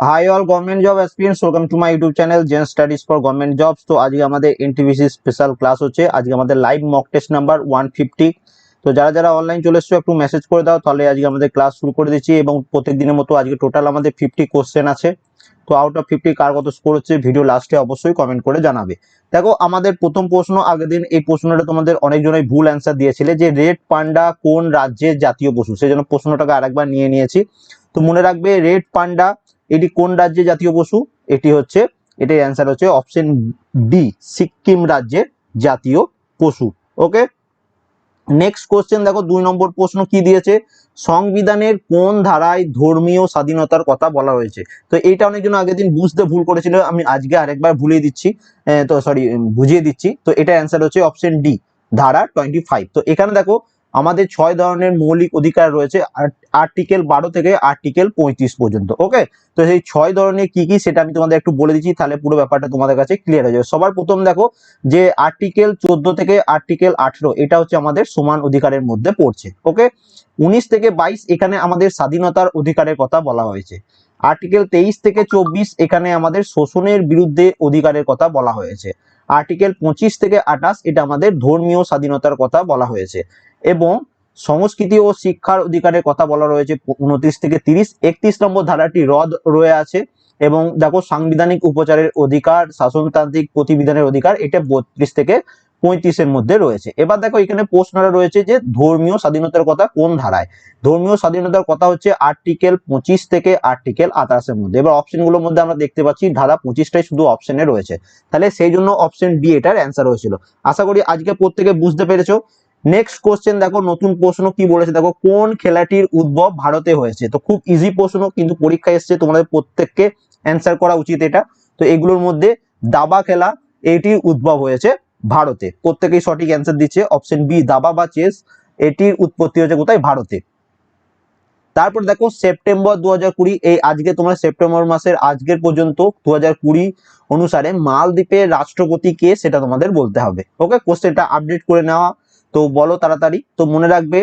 Hi all government job experience welcome to my YouTube channel Gen Studies for government jobs তো আজকে আমাদের NTPC special class হচ্ছে। আজকে আমাদের live mock test number one fifty তো যারা যারা অনলাইন চলে এসছো, একটু মেসেজ করে দাও, তাহলে আজকে আমাদের ক্লাস শুরু করে দিচ্ছি এবং প্রত্যেক দিনের মতো আজকে টোটাল আমাদের ফিফটি কোশ্চেন আছে। তো আউট অফ ফিফটি কার কত স্কোর হচ্ছে ভিডিও লাস্টে অবশ্যই কমেন্ট করে জানাবে। দেখো, আমাদের প্রথম প্রশ্ন, আগের দিন এই প্রশ্নটা তোমাদের অনেকজনই ভুল অ্যান্সার দিয়েছিলে যে রেড পান্ডা কোন রাজ্যের জাতীয় পশু। সেই জন্য প্রশ্নটাকে আরেকবার নিয়ে নিয়েছি। তো মনে রাখবে রেড পান্ডা এটি কোন রাজ্যে জাতীয় পশু? এটি হচ্ছে এটার অ্যান্সার হচ্ছে অপশন ডি সিকিম রাজ্যের জাতীয় পশু। ওকে নেক্সট কোশ্চেন দেখো, দুই নম্বর প্রশ্ন কি দিয়েছে? সংবিধানের কোন ধারায় ধর্মীয় স্বাধীনতার কথা বলা হয়েছে? তো এইটা অনেকজন আগের দিন বুঝতে ভুল করেছিল, আমি আজকে আরেকবার ভুলিয়ে দিচ্ছি। তো সরি বুঝিয়ে দিচ্ছি। তো এটা অ্যান্সার হচ্ছে অপশন ডি ধারা টোয়েন্টি ফাইভ তো এখানে দেখো, আমাদের ছয় ধরনের মৌলিক অধিকার রয়েছে আর্টিকেল বারো থেকে আর্টিকেল পঁয়ত্রিশ পর্যন্ত ওকে তো সেই ছয় ধরনের কি কি সেটা আমি তোমাদের একটু বলে দিচ্ছি, তাহলে পুরো ব্যাপারটা তোমাদের কাছে ক্লিয়ার হয়ে যাবে। সবার প্রথম দেখো যে আর্টিকেল চোদ্দ থেকে আর্টিকেল আঠেরো, এটা হচ্ছে আমাদের সমান অধিকারের মধ্যে পড়ছে ওকে উনিশ থেকে বাইশ এখানে আমাদের স্বাধীনতার অধিকারের কথা বলা হয়েছে। আর্টিকেল তেইশ থেকে চব্বিশ এখানে আমাদের শোষণের বিরুদ্ধে অধিকারের কথা বলা হয়েছে। আর্টিকেল পঁচিশ থেকে আঠাশ, এটা আমাদের ধর্মীয় স্বাধীনতার কথা বলা হয়েছে। এবং সংস্কৃতি ও শিক্ষার অধিকারের কথা বলা রয়েছে উনত্রিশ থেকে তিরিশ। একত্রিশ নম্বর ধারাটি রদ রয়ে আছে এবং দেখো সাংবিধানিক উপচারের অধিকার, শাসনতান্ত্রিক প্রতিবিধানের অধিকার এটা বত্রিশ থেকে পঁয়ত্রিশের মধ্যে রয়েছে। এবার দেখো এখানে প্রশ্নটা রয়েছে যে ধর্মীয় স্বাধীনতার কথা কোন ধারায়? ধর্মীয় স্বাধীনতার কথা হচ্ছে আর্টিকেল পঁচিশ থেকে আর্টিকেল আঠাশের মধ্যে। এবার অপশনগুলোর মধ্যে আমরা দেখতে পাচ্ছি ধারা পঁচিশটাই শুধু অপশনে রয়েছে। তাহলে সেই জন্য অপশন ডি এটার অ্যান্সার হয়েছিল। আশা করি আজকে প্রত্যেকে বুঝতে পেরেছ। নেক্সট কোশ্চেন দেখো, নতুন প্রশ্ন কি বলেছে? দেখো, কোন খেলাটির উদ্ভব ভারতে হয়েছে? তো খুব ইজি প্রশ্ন, কিন্তু পরীক্ষা এসছে, তোমাদের প্রত্যেককে অ্যান্সার করা উচিত এটা। তো এগুলোর মধ্যে দাবা খেলা, এটির উদ্ভব হয়েছে ভারতে। প্রত্যেকেই সঠিক অ্যান্সার দিচ্ছে। অপশন বি দাবা বা চেস এটির উৎপত্তি হয়েছে কোথায়? ভারতে। তারপর দেখো সেপ্টেম্বর দু হাজার কুড়ি, এই আজকে তোমরা সেপ্টেম্বর মাসের আজকের পর্যন্ত দু হাজার কুড়ি অনুসারে মালদ্বীপের রাষ্ট্রপতি কে, সেটা তোমাদের বলতে হবে। ওকে কোশ্চেনটা আপডেট করে নেওয়া। তো বলো তাড়াতাড়ি। তো মনে রাখবে,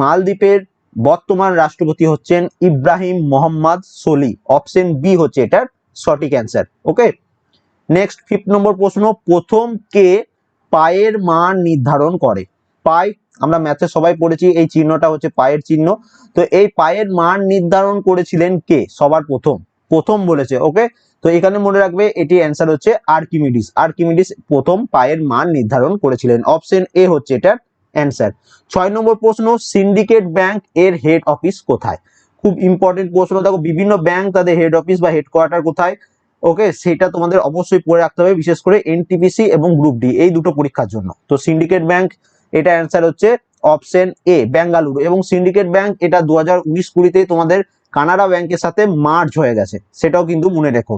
মালদ্বীপের বর্তমান রাষ্ট্রপতি হচ্ছেন ইব্রাহিম মোহাম্মদ সোলি। অপশন বি হচ্ছে এটার সঠিক অ্যান্সার। ওকে? নেক্সট, ফিফথ নম্বর প্রশ্ন, প্রথম কে পায়ের মান নির্ধারণ করে? পাই, আমরা ম্যাথে সবাই পড়েছি, এই চিহ্নটা হচ্ছে পায়ের চিহ্ন। তো এই পায়ের মান নির্ধারণ করেছিলেন কে? সবার প্রথম। প্রথম বলেছে, ওকে? তো এখানে মনে রাখবে এটি অ্যান্সার হচ্ছে আর্কিমিডিস আর্কিমিডিস প্রথম পায়ের মান নির্ধারণ করেছিলেন। অপশন এ হচ্ছে এটার অ্যান্সার ছয় নম্বর প্রশ্ন সিন্ডিকেট ব্যাংক এর হেড অফিস কোথায়? খুব ইম্পর্টেন্ট প্রশ্ন। দেখো, বিভিন্ন ব্যাংক তাদের হেড অফিস বা হেডকোয়ার্টার কোথায়? ওকে সেটা তোমাদের অবশ্যই পড়ে রাখতে হবে, বিশেষ করে এনটিপিসি এবং গ্রুপ ডি এই দুটো পরীক্ষার জন্য। তো সিন্ডিকেট ব্যাংক এটা অ্যান্সার হচ্ছে অপশন এ বেঙ্গালুরু এবং সিন্ডিকেট ব্যাংক এটা দু হাজার উনিশ কুড়িতে তোমাদের কানাডা ব্যাংকের সাথে মার্জ হয়ে গেছে। সেটাও কিন্তু মনে রেখো।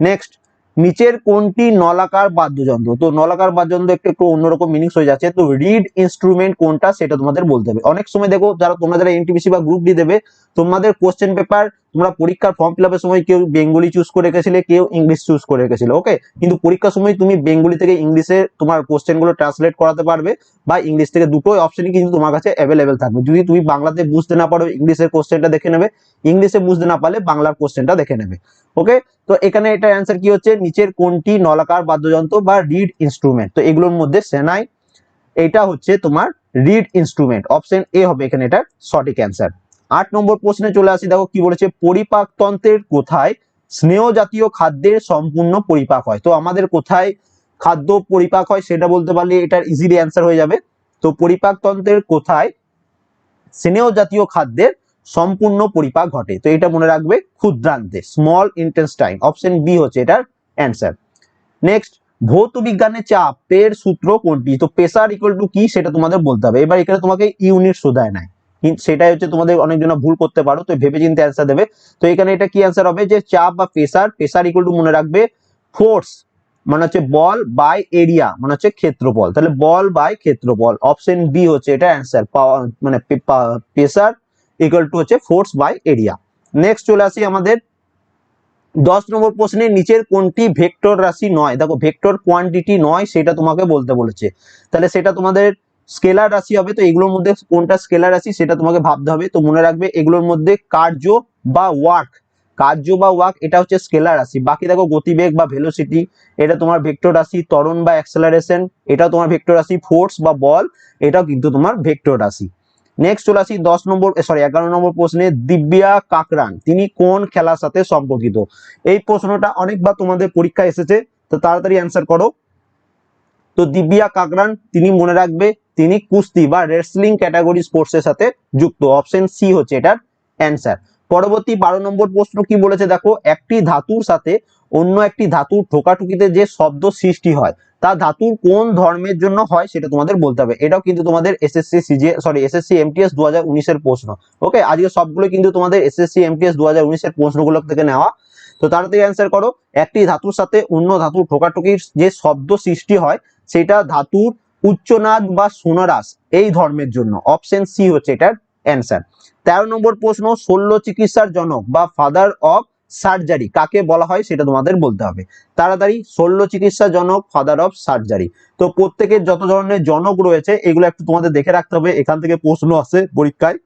নেক্সট নিচের কোনটি নলাকার বাদ্যযন্ত্র? তো নলাকার বাদ্যযন্ত্র একটু একটু অন্যরকম মিনিংস হয়ে যাচ্ছে। তো রিড ইনস্ট্রুমেন্ট কোনটা সেটা তোমাদের বলতে হবে। অনেক সময় দেখো, যারা তোমরা যারা এনটিপিসি বা গ্রুপ ডি দেবে, তোমাদের কোশ্চেন পেপার তোমরা পরীক্ষার ফর্ম ফিল সময় কেউ বেঙ্গলি চুজ করে রেখেছিলে, কেউ ইংলিশ চুজ করে রেখেছিল ওকে কিন্তু পরীক্ষার সময় তুমি বেঙ্গলি থেকে ইংলিশে তোমার কোশ্চেনগুলো ট্রান্সলেট করাতে পারবে বা ইংলিশ থেকে দুটোই অপশনই কিন্তু তোমার কাছে অ্যাভেলেবেল থাকবে। যদি তুমি বাংলাতে বুঝতে না পারো ইংলিশের কোশ্চেনটা দেখে নেবে ইংলিশে বুঝতে না পারলে বাংলার কোশ্চেনটা দেখে নেবে ওকে তো এখানে এটা অ্যান্সার কি হচ্ছে? নিচের কোনটি নলাকার বাদ্যযন্ত্র বা রিড ইনস্ট্রুমেন্ট তো এগুলোর মধ্যে সেনাই এটা হচ্ছে তোমার রিড ইনস্ট্রুমেন্ট অপশন এ হবে এখানে এটা সঠিক অ্যান্সার আট নম্বর প্রশ্নে চলে আসি। দেখো কি বলেছে, পরিপাকতন্ত্রের কোথায় স্নেহ জাতীয় খাদ্যের সম্পূর্ণ পরিপাক হয়? তো আমাদের কোথায় খাদ্য পরিপাক হয় সেটা বলতে পারলে এটার ইজিলি অ্যান্সার হয়ে যাবে। তো পরিপাকতন্ত্রের কোথায় স্নেহ জাতীয় খাদ্যের সম্পূর্ণ পরিপাক ঘটে? তো এটা মনে রাখবে ক্ষুদ্রান্তে স্মল ইন্টেস্টাইন অপশন বি হচ্ছে এটার অ্যান্সার নেক্সট ভৌত বিজ্ঞানের চাপের সূত্র কোনটি? তো প্রেসার ইকুয়াল টু কি সেটা তোমাদের বলতে হবে। এবার এখানে তোমাকে ইউনিট শোধায় নাই। সেটাই হচ্ছে তোমাদের অনেকজন ভুল করতে পারো, তো ভেবে চিন্তে অ্যান্সার দেবে। তো এখানে এটা কি অ্যান্সার হবে? যে চাপ বা প্রেসার প্রেসার ইকুয়াল টু মনে রাখবে ফোর্স মানে হচ্ছে বল বাই এরিয়া মানে হচ্ছে ক্ষেত্রফল। তাহলে বল বাই ক্ষেত্রফল অপশন বি হচ্ছে এটা অ্যান্সার পাওয়ার মানে প্রেসার ইকুয়াল টু হচ্ছে ফোর্স বাই এরিয়া নেক্সট চলে আসি আমাদের দশ নম্বর প্রশ্নে, নিচের কোনটি ভেক্টর রাশি নয়? দেখো ভেক্টর কোয়ান্টিটি নয়, সেটা তোমাকে বলতে বলেছে। তাহলে সেটা তোমাদের স্কেলার রাশি হবে, তো এগুলোর মধ্যে কোনটা স্কেলার রাশি সেটা তোমাকে ভাবতে হবে। তো মনে রাখবে এগুলোর মধ্যে কার্য বা ওয়ার্ক। কার্য বা ওয়াক এটা হচ্ছে স্কেলার রাশি। বাকি দেখো গতিবেগ বা ভেলোসিটি এটা তোমার ভেক্টর রাশি, ত্বরণ বা অ্যাক্সেলারেশন এটা তোমার ভেক্টর রাশি। ফোর্স বা বল, এটাও কিন্তু তোমার ভেক্টর রাশি। নেক্সট চলে আসি, দশ নম্বর সরি এগারো নম্বর প্রশ্নে দিব্যা কাকরান, তিনি কোন খেলার সাথে সম্পর্কিত? এই প্রশ্নটা অনেকবার তোমাদের পরীক্ষায় এসেছে, তো তাড়াতাড়ি অ্যান্সার করো। তো দিব্যা কাকরান, তিনি মনে রাখবে তিনি কুস্তি বা রেসলিং ক্যাটাগরি স্পোর্টসের সাথে যুক্ত। অপশন সি হচ্ছে এটার অ্যান্সার পরবর্তী বারো নম্বর প্রশ্ন কি বলেছে? দেখো, একটি ধাতুর সাথে অন্য একটি ধাতুর ঠোকাঠুকিতে যে শব্দ সৃষ্টি হয়, তা ধাতুর কোন ধর্মের জন্য হয় সেটা তোমাদের বলতে হবে। এটাও কিন্তু তোমাদের এসএসসি সিজে সরি এসএসসি এমটিএস দু হাজার প্রশ্ন। ওকে আজকে সবগুলো কিন্তু তোমাদের এসএসসি এমটিএস দু হাজার প্রশ্নগুলো থেকে নেওয়া। তো তাড়াতাড়ি অ্যান্সার করো, একটি ধাতুর সাথে অন্য ধাতুর ঠোকাঠুকির যে শব্দ সৃষ্টি হয়, সেটা ধাতুর উচ্চনাদ বা সোনারাস এই ধর্মের জন্য। অপশন সি হচ্ছে এটার অ্যান্সার তেরো নম্বর প্রশ্ন, শল্য চিকিৎসার জনক বা ফাদার অফ সার্জারি কাকে বলা হয় সেটা তোমাদের বলতে হবে। তাড়াতাড়ি, শল্য চিকিৎসা জনক ফাদার অফ সার্জারি তো প্রত্যেকের যত ধরনের জনক রয়েছে, এগুলো একটু তোমাদের দেখে রাখতে হবে। এখান থেকে প্রশ্ন আসে পরীক্ষায়।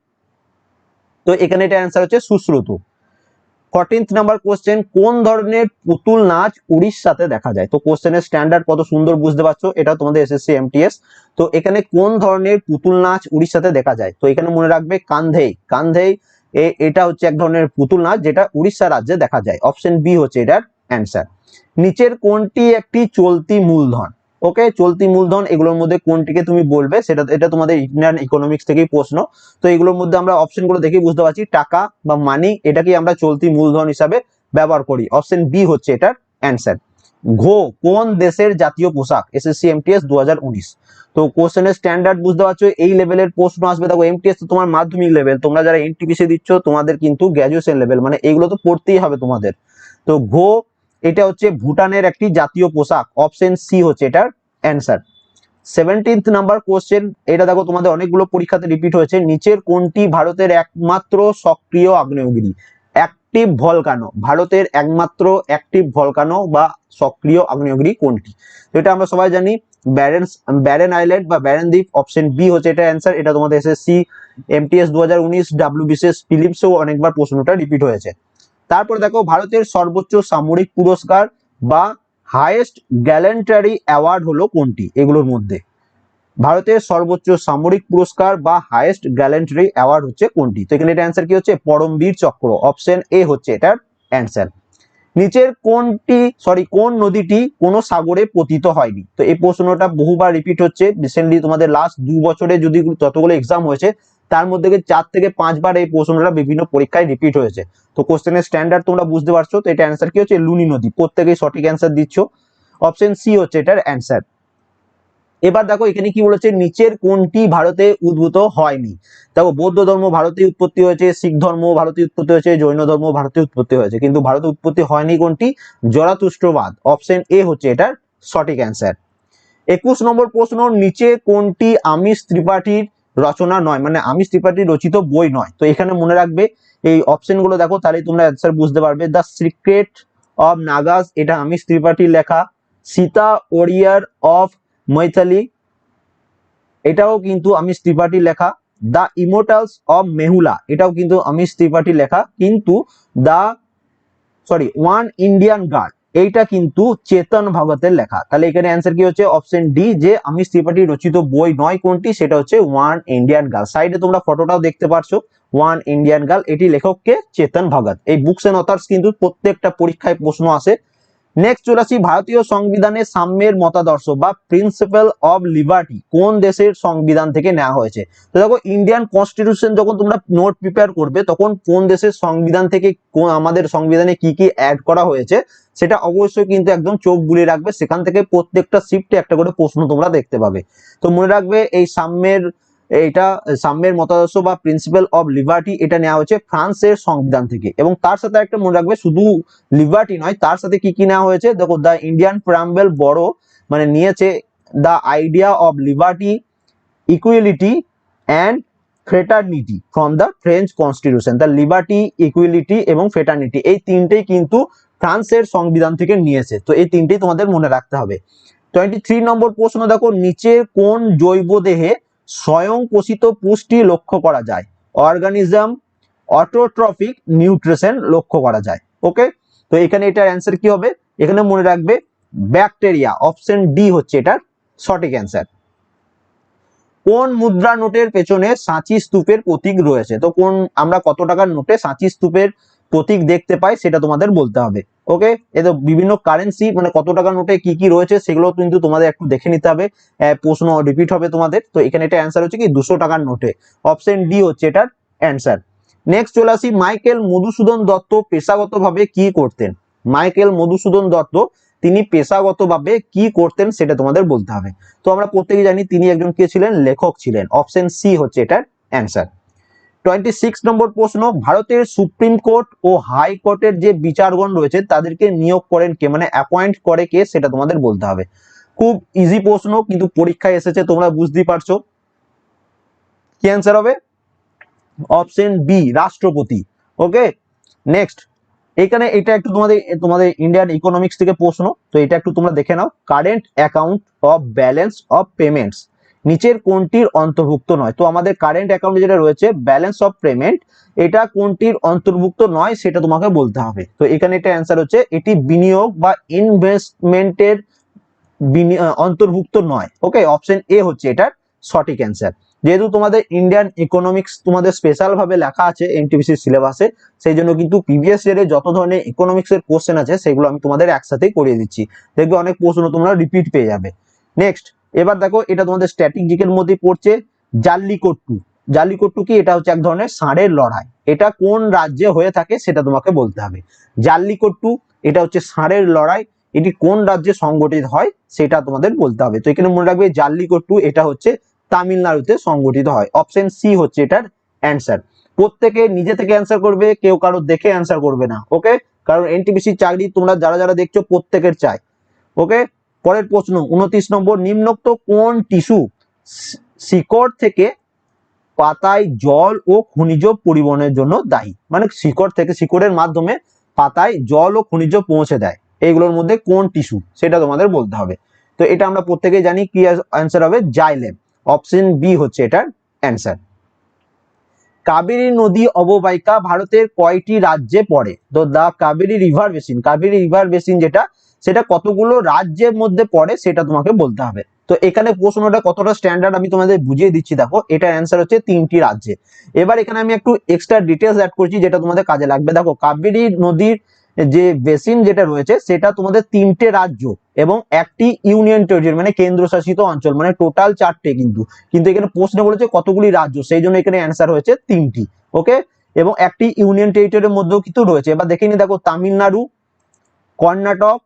তো এখানে এটা অ্যান্সার হচ্ছে সুশ্রুতু। ফর্টিন্থ নাম্বার কোশ্চেন কোন ধরনের পুতুল নাচ উড়িষ্যাতে দেখা যায়? তো কোশ্চেনের স্ট্যান্ডার্ড কত সুন্দর বুঝতে পারছ? এটা তোমাদের এসএসসি এমটিএস তো এখানে কোন ধরনের পুতুল নাচ উড়িষ্যাতে দেখা যায়? তো এখানে মনে রাখবে কান্ধেই। কান্ধেই এটা হচ্ছে এক ধরনের পুতুল নাচ যেটা উড়িষ্যা রাজ্যে দেখা যায়। অপশন বি হচ্ছে এটার অ্যান্সার নিচের কোনটি একটি চলতি মূলধন? ওকে চলতি মূলধন এগুলোর মধ্যে কোনটিকে তুমি বলবে? সেটা, এটা তোমাদের ইন্ডিয়ান ইকোনমিক্স থেকেই প্রশ্ন। তো এগুলোর মধ্যে আমরা অপশনগুলো দেখে বুঝতে পারছি, টাকা বা মানি এটাকে আমরা চলতি মূলধন হিসাবে ব্যবহার করি। অপশন বি হচ্ছে এটার অ্যান্সার ঘো, কোন দেশের জাতীয় পোশাক? এসএসসি এমটিএস দু হাজার উনিশ। তো কোশ্চেনের স্ট্যান্ডার্ড বুঝতে পারছ, এই লেভেলের প্রশ্ন আসবে। দেখো এমটিএস তো তোমার মাধ্যমিক লেভেল তোমরা যারা এনটিপিসি দিচ্ছ, তোমাদের কিন্তু গ্র্যাজুয়েশন লেভেল মানে এগুলো তো পড়তেই হবে তোমাদের। তো ঘো এটা হচ্ছে ভুটানের একটি জাতীয় পোশাক অপশন সি হচ্ছে এটার অ্যান্সার সেভেন্টিন্থ নাম্বার কোশ্চেন এটা দেখো তোমাদের অনেকগুলো পরীক্ষাতে রিপিট হয়েছে, নিচের কোনটি ভারতের একমাত্র সক্রিয় আগ্নেয়গিরি? অ্যাক্টিভ ভলকানো ভারতের একমাত্র অ্যাক্টিভ ভলকানো বা সক্রিয় আগ্নেয়গিরি কোনটি? তো এটা আমরা সবাই জানি ব্যারেন ব্যারেন আইল্যান্ড বা ব্যারেন দ্বীপ অপশন বি হচ্ছে এটা অ্যান্সার এটা তোমাদের এসএসসি এমটিএস দু হাজার উনিশ ডাব্লিউ বিসিএস ফিলিপসেও অনেকবার প্রশ্নটা রিপিট হয়েছে। তারপর দেখো ভারতের সর্বোচ্চ সামরিক পুরস্কার বা হাইয়েস্ট গ্যালেন্টারি অ্যাওয়ার্ড হলো কোনটি? এগুলোর মধ্যে। ভারতের সর্বোচ্চ সামরিক পুরস্কার বা হাইয়েস্ট গ্যালেন্টারি অ্যাওয়ার্ড হচ্ছে কোনটি? তো এখানে অ্যান্সার কি হচ্ছে? পরমবীর চক্র। অপশন এ হচ্ছে এটার অ্যান্সার নিচের কোনটি সরি কোন নদীটি কোনো সাগরে পতিত হয়নি? তো এই প্রশ্নটা বহুবার রিপিট হচ্ছে। রিসেন্টলি তোমাদের লাস্ট দু বছরে যদি যতগুলো এক্সাম হয়েছে তার মধ্যে চার থেকে পাঁচবার এই প্রশ্নটা বিভিন্ন পরীক্ষায় রিপিট হয়েছে। তো কোশ্চেনের স্ট্যান্ডার্ড তোমরা বুঝতে পারছ, তো এটা অ্যান্সার কি হচ্ছে? লুনি নদী। প্রত্যেকেই সঠিক অ্যান্সার দিচ্ছ। অপশন সি হচ্ছে এটার অ্যান্সার এবার দেখো এখানে কি বলেছে, নিচের কোনটি ভারতে উদ্ভূত হয়নি? দেখো, বৌদ্ধ ধর্ম ভারতে উৎপত্তি হয়েছে, শিখ ধর্ম ভারতে উৎপত্তি হয়েছে, জৈন ধর্ম ভারতে উৎপত্তি হয়েছে। কিন্তু ভারতে উৎপত্তি হয়নি কোনটি? জরাতুষ্ট্রবাদ অপশন এ হচ্ছে এটার সঠিক অ্যান্সার একুশ নম্বর প্রশ্ন, নিচে কোনটি আমিষ ত্রিপাঠীর রচনা নয় মানে আমিষ ত্রিপাঠী রচিত বই নয়। তো এখানে মনে রাখবে, এই অপশনগুলো দেখো, তাহলে তোমরা অ্যান্সার বুঝতে পারবে। দ্য সিক্রেট অফ নাগাস এটা আমিষ ত্রিপাঠীর লেখা। সীতা ওরিয়ার অফ মৈথালি এটাও কিন্তু আমিষ ত্রিপাঠীর লেখা। দ্য ইমোটালস অফ মেহুলা এটাও কিন্তু আমিষ ত্রিপাঠী লেখা। কিন্তু the sorry one Indian girl এইটা কিন্তু চেতন ভগতের লেখা। তাহলে এখানে অ্যান্সার কি হচ্ছে? অপশন ডি যে আমিষ ত্রিপাঠী রচিত বই নয়, কোনটি? সেটা হচ্ছে ওয়ান ইন্ডিয়ান গার্ল সাইডে তোমরা ফটোটাও দেখতে পারছ। ওয়ান ইন্ডিয়ান গার্ল এটি লেখককে চেতন ভগত এই বুকস এন্ড অথার্স কিন্তু প্রত্যেকটা পরীক্ষায় প্রশ্ন আসে। নেক্সট চলে আসি ভারতীয় সংবিধানে সাম্যের মতাদর্শ বা প্রিন্সিপাল অফ লিবার্টি কোন দেশের সংবিধান থেকে নেওয়া হয়েছে? তো দেখো ইন্ডিয়ান কনস্টিটিউশন যখন তোমরা নোট প্রিপেয়ার করবে, তখন কোন দেশের সংবিধান থেকে কোন আমাদের সংবিধানে কি কি অ্যাড করা হয়েছে, সেটা অবশ্যই কিন্তু একদম চোখ বুলিয়ে রাখবে। সেখান থেকে প্রত্যেকটা শিফটে একটা করে প্রশ্ন তোমরা দেখতে পাবে। তো মনে রাখবে এই সাম্যের এটা সাম্যের মতাদর্শ বা প্রিন্সিপাল অফ লিবার্টি এটা নেওয়া হয়েছে ফ্রান্সের সংবিধান থেকে। এবং তার সাথে একটা মনে রাখবে, শুধু লিবার্টি নয়, তার সাথে কি কি নেওয়া হয়েছে? দেখো দ্য ইন্ডিয়ান প্রাম্বেল বড় মানে নিয়েছে the idea of liberty equality and fraternity from the French constitution the liberty equality এবং ফ্রেটার্নিটি এই তিনটেই কিন্তু ফ্রান্সের সংবিধান থেকে নিয়েছে। তো এই তিনটেই তোমাদের মনে রাখতে হবে। টোয়েন্টি থ্রি নম্বর প্রশ্ন দেখো, নিচে কোন জৈব দেহে স্বয়ং পোষিত পুষ্টি লক্ষ্য করা যায়। অর্গানিজম, অটোট্রফিক নিউট্রিশন লক্ষ্য করা যায়। ওকে তো এখানে এটার অ্যান্সার কি হবে? এখানে মনে রাখবে ব্যাকটেরিয়া অপশন ডি হচ্ছে এটার সঠিক অ্যান্সার কোন মুদ্রা নোটের পেছনে সাঁচি স্তূপের প্রতীক রয়েছে? তো কোন, আমরা কত টাকার নোটে সাঁচি স্তূপের প্রতীক দেখতে পাই সেটা তোমাদের বলতে হবে। ওকে এ তো বিভিন্ন কারেন্সি মানে কত টাকার নোটে কি কি রয়েছে সেগুলো কিন্তু তোমাদের একটু দেখে নিতে হবে। প্রশ্ন রিপিট হবে তোমাদের। তো এখানে এটা অ্যান্সার হচ্ছে কি? দুশো টাকার নোটে। অপশন ডি হচ্ছে এটার অ্যান্সার নেক্সট চলে আসি মাইকেল মধুসূদন দত্ত পেশাগতভাবে কি করতেন? মাইকেল মধুসূদন দত্ত, তিনি পেশাগতভাবে কি করতেন সেটা তোমাদের বলতে হবে। তো আমরা প্রত্যেকে জানি তিনি একজন কে ছিলেন? লেখক ছিলেন। অপশন সি হচ্ছে এটার অ্যান্সার টোয়েন্টি সিক্স নম্বর প্রশ্ন, ভারতের সুপ্রিম কোর্ট ও হাই কোর্টের যে বিচারগণ রয়েছে, তাদেরকে নিয়োগ করেন কে? মানে অ্যাপয়েন্ট করে কে সেটা তোমাদের বলতে হবে। খুব ইজি প্রশ্ন, কিন্তু পরীক্ষায় এসেছে, তোমরা বুঝতেই পারছ। কি অ্যান্সার হবে? অপশন বি রাষ্ট্রপতি। ওকে নেক্সট এখানে এটা একটু তোমাদের তোমাদের ইন্ডিয়ান ইকোনমিক্স থেকে প্রশ্ন, তো এটা একটু তোমরা দেখে নাও। Current account of balance of payments নিচের কোনটির অন্তর্ভুক্ত নয়। তো আমাদের কারেন্ট অ্যাকাউন্টে যেটা রয়েছে ব্যালেন্স অফ পেমেন্ট এটা কোনটির অন্তর্ভুক্ত নয় সেটা তোমাকে বলতে হবে। তো এখানে এটা অ্যান্সার হচ্ছে, এটি বিনিয়োগ বা ইনভেস্টমেন্টের অন্তর্ভুক্ত নয়। ওকে অপশন এ হচ্ছে এটার সঠিক অ্যান্সার যেহেতু তোমাদের ইন্ডিয়ান ইকোনমিক্স তোমাদের স্পেশাল ভাবে লেখা আছে এনটিপিসি সিলেবাসে সেই জন্য কিন্তু প্রিভিয়াস ইয়ারে যত ধরনের ইকোনমিক্স এর কোশ্চেন আছে, সেগুলো আমি তোমাদের একসাথেই করিয়ে দিচ্ছি। দেখবে অনেক প্রশ্ন তোমরা রিপিট পেয়ে যাবে। নেক্সট এবার দেখো, এটা তোমাদের স্ট্যাটিক জিকের মধ্যে পড়ছে জাল্লিকট্টু। জাল্লিকট্টু কি? এটা হচ্ছে এক ধরনের ষাঁড়ের লড়াই। এটা কোন রাজ্যে হয়ে থাকে সেটা তোমাকে বলতে হবে। জাল্লিকট্টু, এটা হচ্ছে ষাঁড়ের লড়াই। এটি কোন রাজ্যে সংগঠিত হয় সেটা তোমাদের বলতে হবে। তো এখানে মনে রাখবে জাল্লিকট্টু, এটা হচ্ছে তামিলনাড়ুতে সংগঠিত হয়। অপশন সি হচ্ছে এটার অ্যান্সার প্রত্যেকে নিজে থেকে অ্যান্সার করবে, কেউ কারও দেখে অ্যান্সার করবে না ওকে কারণ এনটিপিসি চাকরি তোমরা যারা যারা দেখছ প্রত্যেকের চাই ওকে পরের প্রশ্ন, উনত্রিশ নম্বর নিম্নোক্ত কোন টিস্যু শিকড় থেকে পাতায় জল ও খনিজ পরিবহনের জন্য দায়ী? মানে শিকড় থেকে, শিকড়ের মাধ্যমে পাতায় জল ও খনিজ পৌঁছে দেয়। এইগুলোর মধ্যে কোন টিস্যু? সেটা তোমাদের বলতে হবে। তো এটা আমরা প্রত্যেকেই জানি কি অ্যান্সার হবে? জাইলেম। অপশন বি হচ্ছে এটার অ্যান্সার। কাবেরী নদী অববাহিকা ভারতের কয়টি রাজ্যে পড়ে? তো the Kaveri river basin. Kaveri river basin যেটা সেটা কতগুলো রাজ্যের মধ্যে পড়ে সেটা তোমাকে বলতে হবে। তো এখানে প্রশ্নটা কতটা স্ট্যান্ডার্ড আমি তোমাদের বুঝিয়ে দিচ্ছি, দেখো, এটা অ্যান্সার হচ্ছে তিনটি রাজ্যে। এবার এখানে আমি একটু এক্সট্রা ডিটেলস অ্যাড করছি যেটা তোমাদের কাজে লাগবে। দেখো, কাবেরী নদীর যে বেসিন যেটা রয়েছে, সেটা তোমাদের তিনটে রাজ্য এবং একটি ইউনিয়ন টেরিটরি মানে কেন্দ্রশাসিত অঞ্চল মানে টোটাল চারটে কিন্তু। কিন্তু এখানে প্রশ্ন বলেছে কতগুলি রাজ্য, সেই জন্য এখানে অ্যান্সার হয়েছে তিনটি ওকে এবং একটি ইউনিয়ন টেরিটরির মধ্যেও কিন্তু রয়েছে। এবার দেখে নি দেখো, তামিলনাড়ু, কর্ণাটক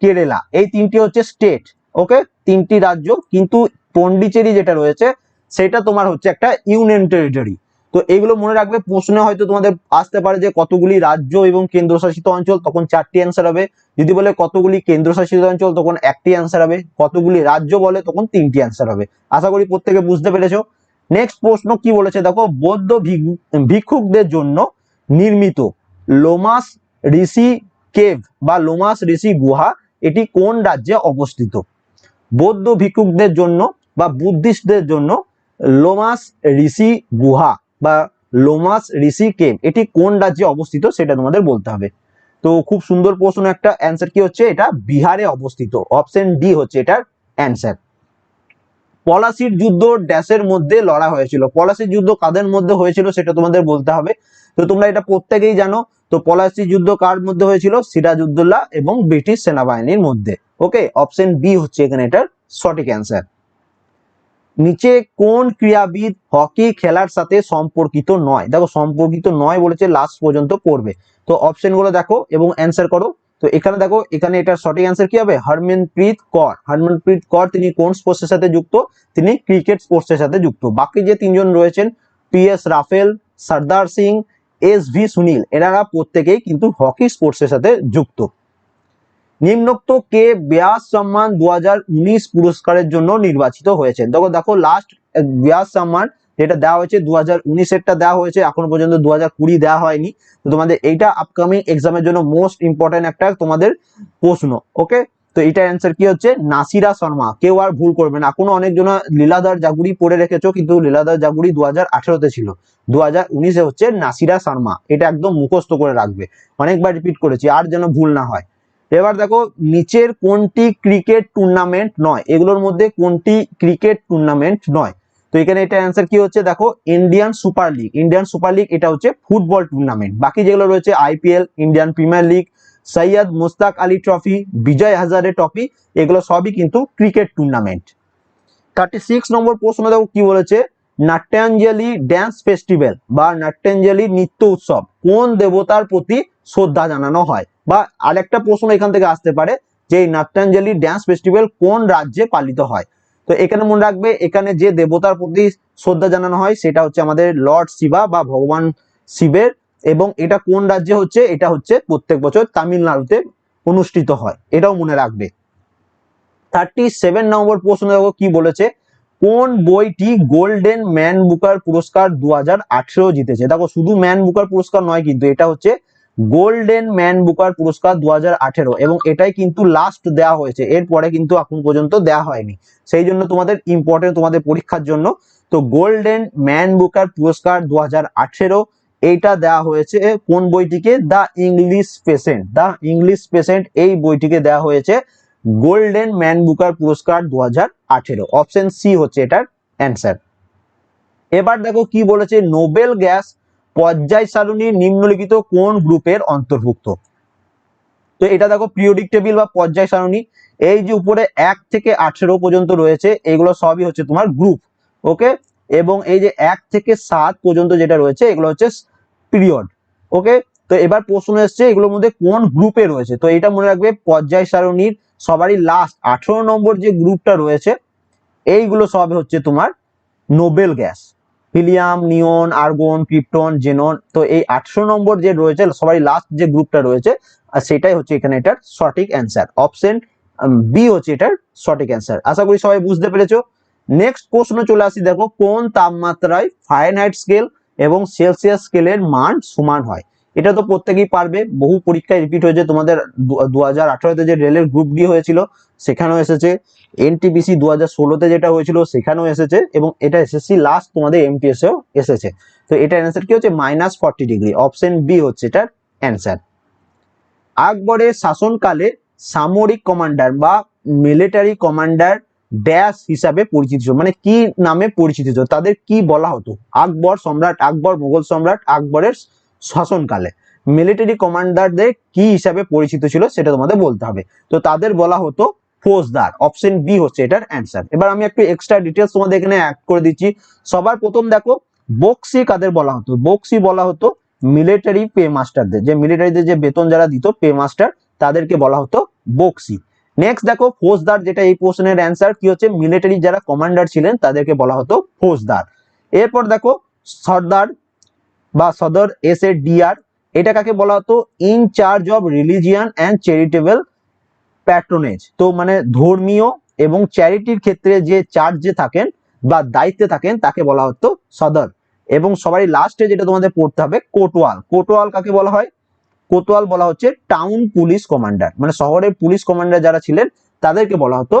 কেরালা। এই তিনটি হচ্ছে স্টেট ওকে তিনটি রাজ্য, কিন্তু পন্ডিচেরি যেটা রয়েছে, সেটা তোমার হচ্ছে একটা ইউনিয়ন টেরিটরি তো এইগুলো মনে রাখবে, প্রশ্নে হয়তো তোমাদের আসতে পারে যে কতগুলি রাজ্য এবং কেন্দ্রশাসিত অঞ্চল, তখন চারটি অ্যান্সার হবে। যদি বলে কতগুলি কেন্দ্রশাসিত অঞ্চল, তখন একটি অ্যান্সার হবে। কতগুলি রাজ্য বলে, তখন তিনটি অ্যান্সার হবে। আশা করি প্রত্যেকে বুঝতে পেরেছ। নেক্সট প্রশ্ন কি বলেছে? দেখো, বৌদ্ধ ভিক্ষু- ভিক্ষুকদের জন্য নির্মিত লোমাস ঋষি কেভ বা লোমাস ঋষি গুহা এটি কোন রাজ্যে অবস্থিত? বৌদ্ধ ভিক্ষুকদের জন্য বা বুদ্ধিস্টদের জন্য লোমাস ঋষি গুহা বা লোমাস ঋষি কেভ এটি কোন রাজ্যে অবস্থিত সেটা তোমাদের বলতে হবে। তো খুব সুন্দর প্রশ্ন, একটা অ্যান্সার কি হচ্ছে? এটা বিহারে অবস্থিত। অপশন ডি হচ্ছে এটার অ্যান্সার পলাশির যুদ্ধ ড্যাশের মধ্যে লড়া হয়েছিল। পলাশির যুদ্ধ কাদের মধ্যে হয়েছিল সেটা তোমাদের বলতে হবে। তো তোমরা এটা প্রত্যেকেই জানো। তো পলাশি যুদ্ধ কার মধ্যে হয়েছিল? সিরাজউদ্দৌলা এবং ব্রিটিশ সেনাবাহিনীর মধ্যে। ওকে অপশন বি হচ্ছে এখানে এটার সঠিক অ্যান্সার নিচে কোন ক্রীড়াবিদ হকি খেলার সাথে সম্পর্কিত নয়? দেখো, সম্পর্কিত নয় বলেছে লাস্ট পর্যন্ত পড়বে। তো অপশনগুলো দেখো এবং অ্যান্সার করো। তো এখানে দেখো, এখানে এটার সঠিক অ্যান্সার কি হবে? হরমনপ্রীত কর। হরমনপ্রীত কর তিনি কোন স্পোর্টসের সাথে যুক্ত? তিনি ক্রিকেট স্পোর্টসের সাথে যুক্ত। বাকি যে তিনজন রয়েছেন P S Rafael Sardar Singh S V Sunil, এনারা প্রত্যেকেই কিন্তু হকি স্পোর্টসের সাথে যুক্ত। নিম্নোক্ত কে ব্যাস সম্মান দু হাজার উনিশ পুরস্কারের জন্য নির্বাচিত হয়েছেন। দেখো দেখো লাস্ট ব্যাস সম্মান যেটা দেওয়া হয়েছে দু হাজার উনিশেরটা দেওয়া হয়েছে, এখনও পর্যন্ত দু হাজার কুড়ি দেওয়া হয়নি। তো তোমাদের এইটা আপকামিং এক্সামের জন্য মোস্ট ইম্পর্টেন্ট একটা তোমাদের প্রশ্ন ওকে তো এটার অ্যান্সার কি হচ্ছে? নাসিরা শর্মা। কেউ আর ভুল করবে না। এখনও অনেকজন লীলাধর জাগুরি পড়ে রেখেছো, কিন্তু লীলাধর জাগুরি দু হাজার আঠেরোতে ছিল। দু হাজার উনিশে হচ্ছে নাসিরা শর্মা। এটা একদম মুখস্থ করে রাখবে। অনেকবার রিপিট করেছি, আর যেন ভুল না হয়। এবার দেখো, নিচের কোনটি ক্রিকেট টুর্নামেন্ট নয়? এগুলোর মধ্যে কোনটি ক্রিকেট টুর্নামেন্ট নয়? তো এখানে এটা অ্যান্সার কি হচ্ছে? দেখো Indian Super League Indian Super League এটা হচ্ছে ফুটবল টুর্নামেন্ট বাকি যেগুলো রয়েছে IPL Indian Premier League Syed Mushtaq Ali Trophy, Vijay Hazare Trophy, এগুলো সবই কিন্তু ক্রিকেট টুর্নামেন্ট থার্টি সিক্স নম্বর প্রশ্ন দেখো কি বলেছে? নাট্যাঞ্জলি ড্যান্স ফেস্টিভ্যাল বা নাট্যাঞ্জলি নৃত্য উৎসব কোন দেবতার প্রতি শ্রদ্ধা জানানো হয়? বা আরেকটা প্রশ্ন এখান থেকে আসতে পারে যে এই নাট্যাঞ্জলি ড্যান্স ফেস্টিভ্যাল কোন রাজ্যে পালিত হয়? তো এখানে মনে রাখবে, এখানে যে দেবতার প্রতি শ্রদ্ধা জানানো হয় সেটা হচ্ছে আমাদের লর্ড শিবা বা ভগবান শিবের এবং এটা কোন রাজ্যে হচ্ছে? এটা হচ্ছে প্রত্যেক বছর তামিলনাড়ুতে অনুষ্ঠিত হয়। এটাও মনে রাখবে। থার্টি সেভেন নম্বর প্রশ্ন দেখো কি বলেছে? কোন বইটি গোল্ডেন ম্যান বুকার পুরস্কার দু হাজার আঠেরো জিতেছে? দেখো, শুধু ম্যান বুকার পুরস্কার নয় কিন্তু এটা হচ্ছে গোল্ডেন ম্যান বুকার পুরস্কার দু হাজার আঠেরো এবং এটাই কিন্তু লাস্ট দেওয়া হয়েছে। এরপরে কিন্তু এখন পর্যন্ত দেওয়া হয়নি। সেই জন্য তোমাদের ইম্পর্টেন্ট তোমাদের পরীক্ষার জন্য। তো গোল্ডেন ম্যান বুকার পুরস্কার দু হাজার আঠেরো এইটা দেওয়া হয়েছে কোন বইটিকে? The English Patient The English Patient এই বইটিকে দেওয়া হয়েছে গোল্ডেন ম্যান বুকার পুরস্কার দু হাজার আঠেরো। অপশন সি হচ্ছে এটার অ্যান্সার এবার দেখো কি বলেছে নোবেল গ্যাস পর্যায় সারণী নিম্নলিখিত কোন গ্রুপের অন্তর্ভুক্ত? তো এটা দেখো পিরিয়ডিক টেবিল বা পর্যায় সারণী। এই যে উপরে এক থেকে আঠেরো পর্যন্ত রয়েছে, এগুলো সবই হচ্ছে তোমার গ্রুপ ওকে এবং এই যে এক থেকে সাত পর্যন্ত যেটা রয়েছে, এগুলো হচ্ছে পিরিয়ড ওকে তো এবার প্রশ্ন এসছে, এগুলোর মধ্যে কোন গ্রুপে রয়েছে? তো এটা মনে রাখবে, পর্যায় সারণীর সবারই লাস্ট আঠেরো নম্বর যে গ্রুপটা রয়েছে, এইগুলো সব হচ্ছে তোমার noble gas. Helium neon argon, krypton, xenon, তো এই আটশো নম্বর যে রয়েছে, সবারই লাস্ট যে গ্রুপটা রয়েছে, আর সেটাই হচ্ছে এখানে এটার সঠিক অ্যান্সার অপশন বি হচ্ছে এটার সঠিক অ্যান্সার আশা করি সবাই বুঝতে পেরেছ। নেক্সট প্রশ্ন চলে আসি, দেখো কোন তাপমাত্রায় ফারেনহাইট স্কেল এবং সেলসিয়াস স্কেলের মান সমান হয়? এটা তো প্রত্যেকেই পারবে, বহু পরীক্ষায় রিপিট হয়েছে, তোমাদের দু হাজার আঠারোতে যে রেলের গ্রুপ ডি হয়েছিল, সেখানেও এসেছে। এনটিপিসি দু হাজার ষোলোতে যেটা হয়েছিল, সেখানেও এসেছে, এবং এটা এসএসসি লাস্ট তোমাদের এমটিএস এও এসেছে। তো এটা অ্যান্সার কি হচ্ছে? Minus forty degree option B হচ্ছে এটার অ্যান্সার আকবরের শাসনকালে সামরিক কমান্ডার বা মিলিটারি কমান্ডার ড্যাশ হিসাবে পরিচিত ছিল। মানে কি নামে পরিচিত ছিল? তাদের কি বলা হতো? আকবর সম্রাট, আকবর মুঘল সম্রাট, আকবরের শাসনকালে। মিলিটারি কমান্ডারদের কি হিসাবে পরিচিত ছিল সেটা তোমাদের বলতে হবে। তো তাদের বলা হতো ফৌজদার। অপশন বি হচ্ছে এটার অ্যান্সার এবার আমি একটু এক্সট্রা ডিটেলস তোমাদের এখানে অ্যাড করে দিচ্ছি। সবার প্রথম দেখো, বক্সি কাদের বলা হতো? বক্সি বলা হতো মিলিটারি পে মাস্টারদের যে মিলিটারিদের যে বেতন যারা দিত পে মাস্টার তাদেরকে বলা হতো বক্সি। নেক্সট দেখো ফৌজদার যেটা এই প্রশ্নের অ্যান্সার কি হচ্ছে? মিলিটারি যারা কমান্ডার ছিলেন, তাদেরকে বলা হতো ফৌজদার এরপর দেখো, সর্দার বা সদর এস এ ডিআর এটা কাকে বলা হতো? In charge of religion and charitable patronage তো মানে ধর্মীয় এবং চ্যারিটির ক্ষেত্রে যে চার্জে থাকেন বা দায়িত্বে থাকেন, তাকে বলা হতো সদর। এবং সবারই লাস্টে যেটা তোমাদের পড়তে হবে কোটওয়াল কোটওয়াল কাকে বলা হয়? কোতোয়াল বলা হচ্ছে টাউন পুলিশ কমান্ডার। মানে শহরের পুলিশ কমান্ডার যারা ছিলেন, তাদেরকে বলা হতো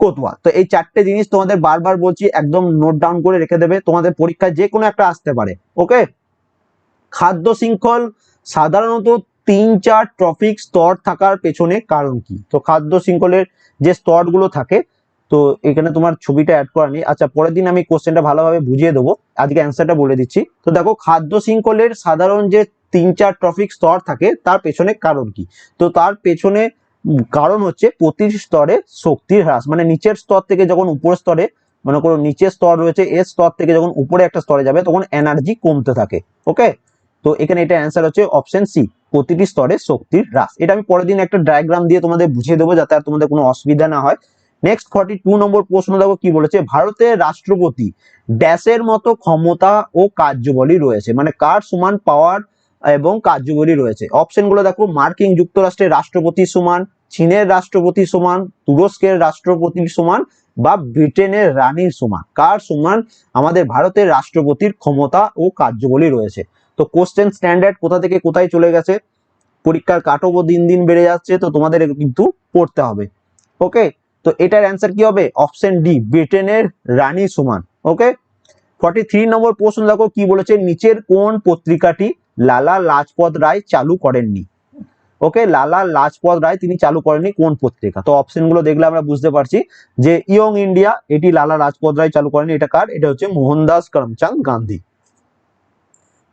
কোতোয়াল। তো এই চারটে জিনিস তোমাদের বারবার বলছি, একদম নোট ডাউন করে রেখে দেবে। তোমাদের পরীক্ষায় যে কোনো একটা আসতে পারে ওকে খাদ্য শৃঙ্খল সাধারণত তিন চার ট্রফিক স্তর থাকার পেছনে কারণ কি? তো খাদ্য শৃঙ্খলের যে স্তরগুলো থাকে, তো এখানে তোমার ছবিটা অ্যাড করা নেই। আচ্ছা পরের দিন আমি কোশ্চেনটা ভালোভাবে বুঝিয়ে দেবো। আজকে অ্যান্সারটা বলে দিচ্ছি। তো দেখো, খাদ্য শৃঙ্খলের সাধারণ যে তিন চার ট্রফিক স্তর থাকে, তার পেছনে কারণ কি? তো তার পেছনে কারণ হচ্ছে প্রতি স্তরে শক্তির হ্রাস। মানে নিচের স্তর থেকে যখন উপর স্তরে, মনে করো নিচের স্তর রয়েছে এর স্তর থেকে যখন উপরে একটা স্তরে যাবে, তখন এনার্জি কমতে থাকে ওকে তো এখানে এটা অ্যান্সার হচ্ছে অপশন সি প্রতিটি স্তরে শক্তির হ্রাস। এটা আমি পরের দিন একটা ডায়াগ্রাম দিয়ে তোমাদের বুঝিয়ে দেবো, যাতে আর তোমাদের কোনো অসুবিধা না হয়। নেক্সট ফর্টি টু নম্বর প্রশ্ন দেখো কি বলেছে? ভারতের রাষ্ট্রপতি ড্যাশের মতো ক্ষমতা ও কার্যবলী রয়েছে। মানে কার সমান পাওয়ার এবং কার্যকরী রয়েছে। অপশনগুলো দেখো মার্কিন যুক্তরাষ্ট্রের রাষ্ট্রপতি সমান, চীনের রাষ্ট্রপতি সমান, তুরস্কের রাষ্ট্রপতির সমান বা ব্রিটেনের রানীর সমান। কার সমান? আমাদের ভারতের রাষ্ট্রপতির ক্ষমতা ও কার্যবলী রয়েছে। তো কোশ্চেন স্ট্যান্ডার্ড কোথা থেকে কোথায় চলে গেছে? পরীক্ষার কাটবও দিন দিন বেড়ে যাচ্ছে, তো তোমাদের কিন্তু পড়তে হবে। ওকে তো এটার অ্যান্সার কি হবে? অপশন ডি ব্রিটেনের রানী সমান। ওকে ফর্টি থ্রি নম্বর প্রশ্ন দেখো, কি বলেছে? নিচের কোন পত্রিকাটি লালা লাজপত রায় চালু করেননি। ওকে লালা লাজপত রায় তিনি চালু করেননি কোন পত্রিকা? তো অপশনগুলো দেখলে আমরা বুঝতে পারছি যে ইয়ং ইন্ডিয়া এটি লালা লাজপত রায় চালু করেনি এটা কার? এটা হচ্ছে মোহনদাস করমচাঁদ গান্ধী।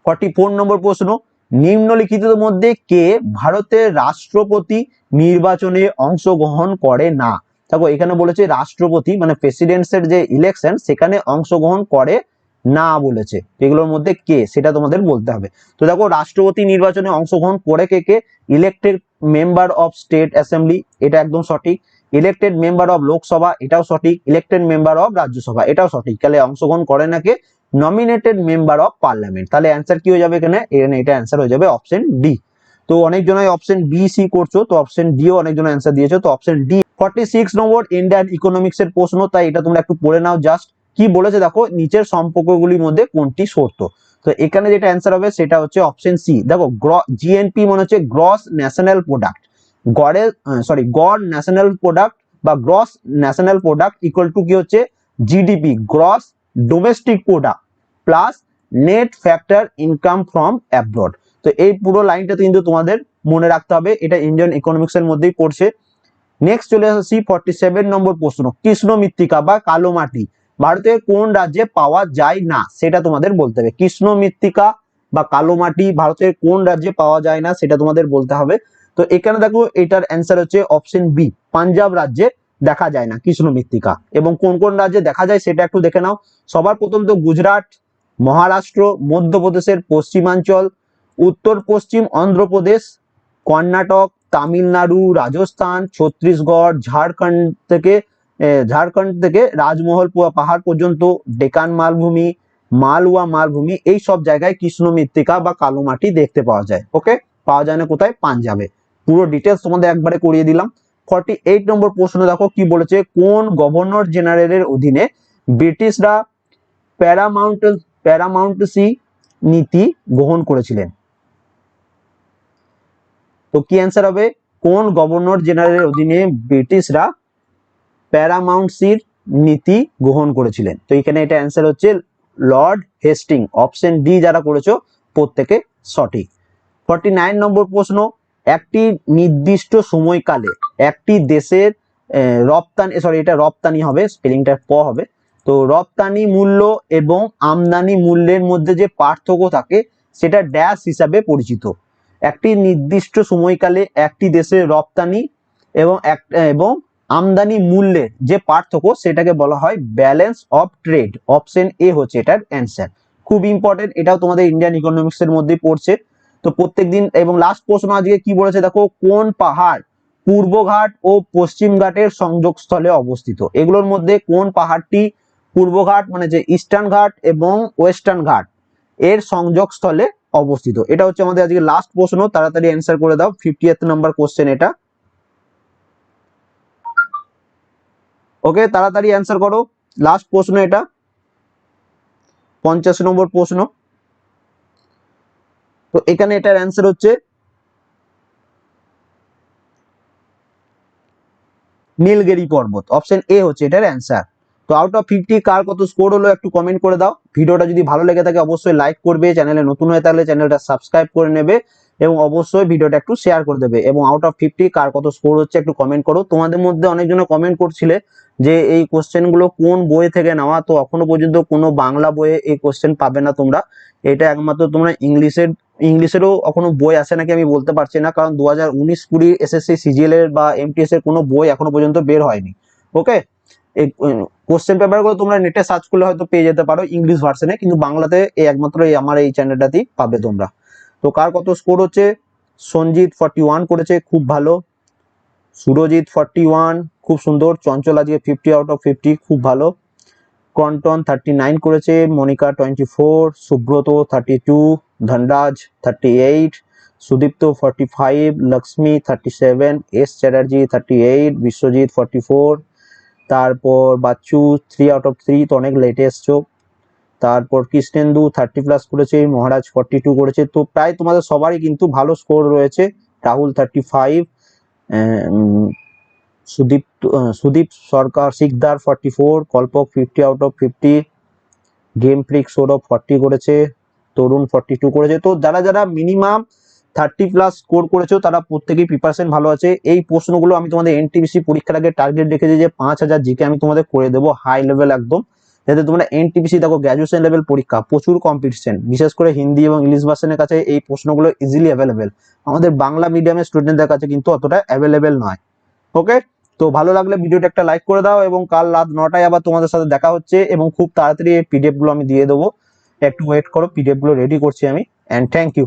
ফর্টি ফোর নম্বর প্রশ্ন? নিম্নলিখিতের মধ্যে কে ভারতের রাষ্ট্রপতি নির্বাচনে অংশগ্রহণ করে না? দেখো, এখানে বলেছে রাষ্ট্রপতি মানে প্রেসিডেন্টসের যে ইলেকশন সেখানে অংশগ্রহণ করে না বলেছে। এগুলোর মধ্যে কে, সেটা তোমাদের বলতে হবে। তো দেখো, রাষ্ট্রপতি নির্বাচনে অংশগ্রহণ করে কে কে? Elected member of state assembly এটা একদম সঠিক। ইলেক্টেড মেম্বার অফ লোকসভা, এটাও সঠিক। ইলেক্টেড মেম্বার অফ রাজ্যসভা, এটাও সঠিক। তাহলে অংশগ্রহণ করে না কে? নমিনেটেড মেম্বার অফ পার্লামেন্ট তাহলে অ্যান্সার কি হয়ে যাবে এখানে? এখানে এটা অ্যান্সার হয়ে যাবে অপশন ডি তো অনেকজনই অপশন বি সি করছ, তো অপশন ডি ও অনেকজন অ্যান্সার দিয়েছ। তো option D forty six number Indian economics এর প্রশ্ন, তাই এটা তোমরা একটু পড়ে নাও জাস্ট কি বলেছে দেখো, নিচের সম্পর্কগুলির মধ্যে কোনটি শর্ত তো এখানে যেটা অ্যান্সার হবে সেটা হচ্ছে অপশন সি দেখো জিএনপি মনে হচ্ছে গ্রস ন্যাশনাল প্রোডাক্ট গড়ের সরি গড় ন্যাশনাল প্রোডাক্ট বা gross national product equal to কি হচ্ছে? GDP gross domestic product plus net factor income from abroad তো এই পুরো লাইনটা কিন্তু তোমাদের মনে রাখতে হবে, এটা ইন্ডিয়ান ইকোনমিক্স এর মধ্যেই পড়ছে। নেক্সট চলে আসছি ফর্টি সেভেন নম্বর প্রশ্ন কৃষ্ণ মৃত্তিকা বা কালো মাটি। ভারতের কোন রাজ্যে পাওয়া যায় না, সেটা তোমাদের বলতে হবে। কৃষ্ণ মৃত্তিকা বা কালো মাটি ভারতের কোন রাজ্যে পাওয়া যায় না, সেটা তোমাদের বলতে হবে। তো এখানে দেখো, এটার অ্যান্সার হচ্ছে অপশন বি পাঞ্জাব রাজ্যে দেখা যায় না কৃষ্ণ মৃত্তিকা। এবং কোন কোন রাজ্যে দেখা যায় সেটা একটু দেখে নাও। সবার প্রথম তো গুজরাট, মহারাষ্ট্র, মধ্যপ্রদেশের পশ্চিমাঞ্চল, উত্তর পশ্চিম অন্ধ্রপ্রদেশ, কর্ণাটক, তামিলনাড়ু, রাজস্থান, ছত্তিশগড়, ঝাড়খণ্ড থেকে ঝাড়খণ্ড থেকে রাজমহল পাহাড় পর্যন্ত, ডেকান মালভূমি, মালওয়া মালভূমি, এই সব জায়গায় কৃষ্ণ মৃত্তিকা বা কালো মাটি দেখতে পাওয়া যায়। ওকে? পাওয়া যায় না কোথায়? পাঞ্জাবে। পুরো ডিটেলস তোমাদের একবারে করিয়ে দিলাম। ফর্টি এইট নম্বর প্রশ্ন দেখো, কি বলেছে? কোন গভর্নর জেনারেলের অধীনে ব্রিটিশরা প্যারামাউন্ট প্যারামাউন্টসি নীতি গ্রহণ করেছিলেন? তো কি অ্যান্সার হবে? কোন গভর্নর জেনারেলের অধীনে ব্রিটিশরা প্যারামাউন্টসির নীতি গ্রহণ করেছিলেন। তো এখানে এটা অ্যান্সার হচ্ছে লর্ড হেস্টিং। অপশন ডি যারা করেছ, প্রত্যেকে সঠিক। ফর্টি নাইন নম্বর প্রশ্ন, একটি নির্দিষ্ট সময়কালে একটি দেশের রপ্তানি সরি এটা রপ্তানি হবে স্পেলিংটা প হবে। তো রপ্তানি মূল্য এবং আমদানি মূল্যের মধ্যে যে পার্থক্য থাকে, সেটা ড্যাশ হিসাবে পরিচিত। একটি নির্দিষ্ট সময়কালে একটি দেশের রপ্তানি এবং এবং আমদানি মূল্যের যে পার্থক্য সেটাকে বলা হয় balance of trade option A হচ্ছে এটার অ্যান্সার খুব ইম্পর্টেন্ট এটাও তোমাদের ইন্ডিয়ান ইকোনমিক্স এর মধ্যে পড়ছে। তো প্রত্যেকদিন এবং লাস্ট প্রশ্ন আজকে কি বলেছে দেখো, কোন পাহাড় পূর্বঘাট ও পশ্চিম ঘাটের সংযোগস্থলে অবস্থিত? এগুলোর মধ্যে কোন পাহাড়টি পূর্বঘাট মানে যে ইস্টার্ন ঘাট এবং ওয়েস্টার্ন ঘাট, এর সংযোগস্থলে অবস্থিত? এটা হচ্ছে আমাদের আজকে লাস্ট প্রশ্ন, তাড়াতাড়ি অ্যান্সার করে দাও। ফিফটি নাম্বার কোশ্চেন এটা। ওকে তাড়াতাড়ি অ্যান্সার করো। লাস্ট প্রশ্ন এটা। পঞ্চাশ নম্বর প্রশ্ন। তো এখানে এটার অ্যান্সার হচ্ছে, নীলগিরি পর্বত। অপশন এ হচ্ছে এটার অ্যান্সার তো আউট অফ ফিফটি কার কত স্কোর হলো একটু কমেন্ট করে দাও। ভিডিওটা যদি ভালো লেগে থাকে অবশ্যই লাইক করবে। চ্যানেলে নতুন হয়ে থাকলে চ্যানেলটা সাবস্ক্রাইব করে নেবে এবং অবশ্যই ভিডিওটা একটু শেয়ার করে দেবে। এবং আউট অফ ফিফটি কার কত স্কোর হচ্ছে একটু কমেন্ট করো। তোমাদের মধ্যে অনেকজনে কমেন্ট করছিলে। যে এই কোশ্চেনগুলো কোন বই থেকে নেওয়া? তো এখনও পর্যন্ত কোনো বাংলা বইয়ে এই কোশ্চেন পাবে না তোমরা। এটা একমাত্র তোমরা ইংলিশের, ইংলিশেরও এখনও বই আসে নাকি আমি বলতে পারছি না, কারণ দু হাজার উনিশ কুড়ি এসএসসি সিজিএল এর বা এমটিএস এর কোনো বই এখনও পর্যন্ত বের হয়নি। ওকে এই কোশ্চেন পেপারগুলো তোমরা নেটে সার্চ করলে হয়তো পেয়ে যেতে পারো ইংলিশ ভার্সনে কিন্তু বাংলাতে এই একমাত্র এই আমার এই চ্যানেলটাতেই পাবে তোমরা। তো কার কত স্কোর হচ্ছে? সঞ্জিত ফর্টি ওয়ান করেছে, খুব ভালো। সুরজিৎ ফর্টি ওয়ান খুব সুন্দর, চঞ্চল আজকে ফিফটি আউট অফ ফিফটি খুব ভালো। কন্টন থার্টি নাইন করেছে, Monica twenty four Subrata thirty two Dhanraj thirty eight Sudipta forty five Lakshmi thirty seven S Chatterjee thirty eight Biswajit forty four তারপর Bachchu three out of three তো অনেক লেটে এসছো। তারপর Krishnendu thirty plus করেছে, মহারাজ forty two করেছে, তো প্রায় তোমাদের সবারই কিন্তু ভালো স্কোর রয়েছে। Rahul thirty five Sudip Sudip Sarkar, Sikdar forty four Kalpak fifty out of fifty game ফ্লিক সৌরভ ফর্টি করেছে, তরুণ ফর্টি টু করেছে। তো যারা যারা মিনিমাম থার্টি প্লাস স্কোর করেছ, তারা প্রত্যেকেই প্রিপারেশন ভালো আছে। এই প্রশ্নগুলো আমি তোমাদের এনটিপিসি পরীক্ষার আগে টার্গেট রেখেছি যে পাঁচ হাজার জিকে আমি তোমাদের করে দেবো হাই লেভেল একদম। যাতে তোমরা এনটিপিসি দেখো গ্র্যাজুয়েশন লেভেল পরীক্ষা, প্রচুর কম্পিটিশন বিশেষ করে হিন্দি এবং ইংলিশ ভার্সনের কাছে এই প্রশ্নগুলো ইজিলি অ্যাভেলেবেল আমাদের বাংলা মিডিয়ামের স্টুডেন্টদের কাছে কিন্তু অতটা অ্যাভেলেবেল নয়। ওকে তো ভালো লাগলে ভিডিওটা একটা লাইক করে দাও এবং কাল রাত নটায় আবার তোমাদের সাথে দেখা হচ্ছে এবং খুব তাড়াতাড়ি এই পিডিএফগুলো আমি দিয়ে দেবো। একটু ওয়েট করো পিডিএফগুলো রেডি করছি আমি। And thank you